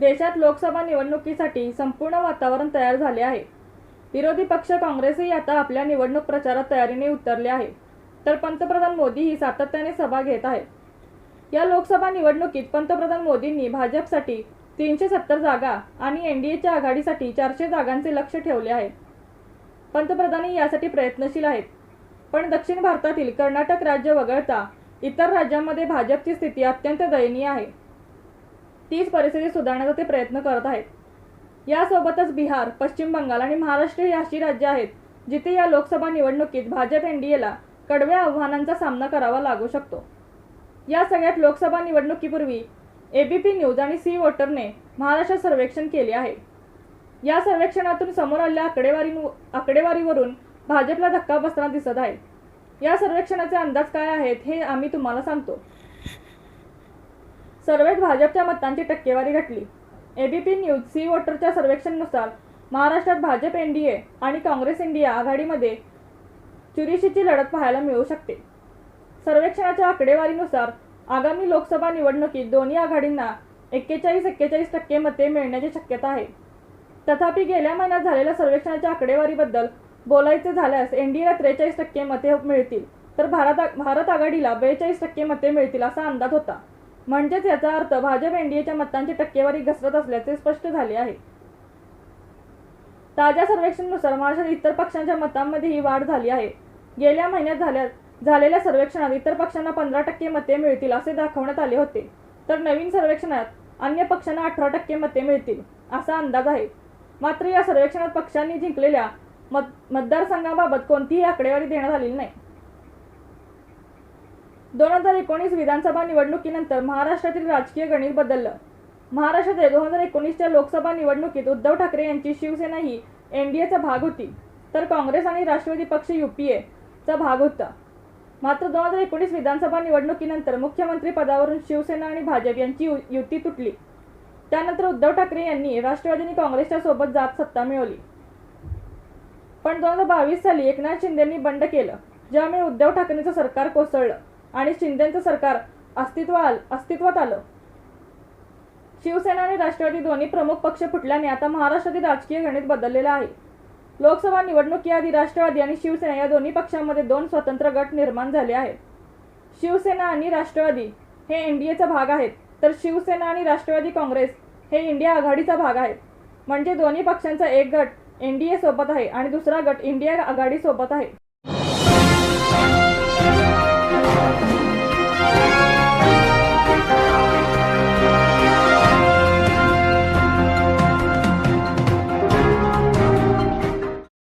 देशात लोकसभा निवडणुकीसाठी संपूर्ण वातावरण तयार झाले आहे. विरोधी पक्ष काँग्रेसही आता आपल्या निवडणूक प्रचारात तयारीने उतरले आहे. तर पंतप्रधान मोदीही सातत्याने सभा घेत आहेत. या लोकसभा निवडणुकीत पंतप्रधान मोदींनी भाजपसाठी तीनशे सत्तर जागा आणि एनडीएच्या आघाडीसाठी चारशे जागांचे लक्ष ठेवले आहे. पंतप्रधानही यासाठी प्रयत्नशील आहेत. पण दक्षिण भारतातील कर्नाटक राज्य वगळता इतर राज्यांमध्ये भाजपची स्थिती अत्यंत दयनीय आहे. तीच परिस्थिती सुधारण्याचा ते प्रयत्न करत आहेत. यासोबतच बिहार पश्चिम बंगाल आणि महाराष्ट्र ही अशी राज्य आहेत जिथे या लोकसभा निवडणुकीत भाजप एनडीएला कडव्या आव्हानांचा सामना करावा लागू शकतो. या सगळ्यात लोकसभा निवडणुकीपूर्वी एबीपी न्यूज आणि सी वोटरने महाराष्ट्र सर्वेक्षण केले आहे. या सर्वेक्षणातून समोर आलेल्या आकडेवारी आकडेवारीवरून भाजपला धक्का बसताना दिसत आहे. या सर्वेक्षणाचे अंदाज काय आहेत हे आम्ही तुम्हाला सांगतो. सर्वेत भाजपच्या मतांची टक्केवारी घटली. एबीपी न्यूज सी वोटरच्या सर्वेक्षणनुसार महाराष्ट्रात भाजप एन डी ए आणि काँग्रेस इंडिया आघाडीमध्ये चुरीशीची लढत पाहायला मिळू शकते. सर्वेक्षणाच्या आकडेवारीनुसार आगामी लोकसभा निवडणुकीत दोन्ही आघाडींना एक्केचाळीस एक्केचाळीस टक्के मते मिळण्याची शक्यता आहे. तथापि गेल्या महिन्यात झालेल्या सर्वेक्षणाच्या आकडेवारीबद्दल बोलायचे झाल्यास एन डी एला त्रेचाळीस टक्के मते मिळतील तर भारत भारत आघाडीला बेचाळीस टक्के मते मिळतील असा अंदाज होता. म्हणजेच याचा अर्थ भाजप एनडीएच्या मतांची टक्केवारी घसरत असल्याचे स्पष्ट झाले आहे. ताज्या सर्वेक्षणानुसार महाराष्ट्रात इतर पक्षांच्या मतांमध्येही वाढ झाली आहे. गेल्या महिन्यात झाल्या झालेल्या सर्वेक्षणात इतर पक्षांना पंधरा टक्के मते मिळतील असे दाखवण्यात आले होते. तर नवीन सर्वेक्षणात अन्य पक्षांना अठरा टक्के मते मिळतील असा अंदाज आहे. मात्र या सर्वेक्षणात पक्षांनी जिंकलेल्या मत मतदारसंघाबाबत कोणतीही आकडेवारी देण्यात आलेली नाही. दोन हजार एकोणीस विधानसभा निवडणुकीनंतर महाराष्ट्रातील राजकीय गणित बदललं. महाराष्ट्रातील दोन हजार एकोणीसच्या लोकसभा निवडणुकीत उद्धव ठाकरे यांची शिवसेना ही एनडीएचा भाग होती. तर काँग्रेस आणि राष्ट्रवादी पक्ष युपीए चा भाग होता. मात्र दोन हजार एकोणीस विधानसभा निवडणुकीनंतर मुख्यमंत्री पदावरून शिवसेना आणि भाजप यांची यु- युती तुटली. त्यानंतर उद्धव ठाकरे यांनी राष्ट्रवादी आणि काँग्रेसच्या सोबत जात सत्ता मिळवली. पण दोन हजार बावीस साली एकनाथ शिंदेंनी बंड केलं ज्यामुळे उद्धव ठाकरेंचं सरकार कोसळलं. आणि शिंदेचं सरकार अस्तित्वाल अस्तित्वात आलं. शिवसेना आणि राष्ट्रवादी दोन्ही प्रमुख पक्ष फुटल्याने आता महाराष्ट्रातील राजकीय गणित बदललेलं आहे. लोकसभा निवडणुकीआधी राष्ट्रवादी आणि शिवसेना या दोन्ही पक्षांमध्ये दोन स्वतंत्र गट निर्माण झाले आहेत. शिवसेना आणि राष्ट्रवादी हे एनडीएचा भाग आहेत तर शिवसेना आणि राष्ट्रवादी काँग्रेस हे इंडिया आघाडीचा भाग आहेत. म्हणजे दोन्ही पक्षांचा एक गट एनडीए सोबत आहे आणि दुसरा गट इंडिया आघाडीसोबत आहे.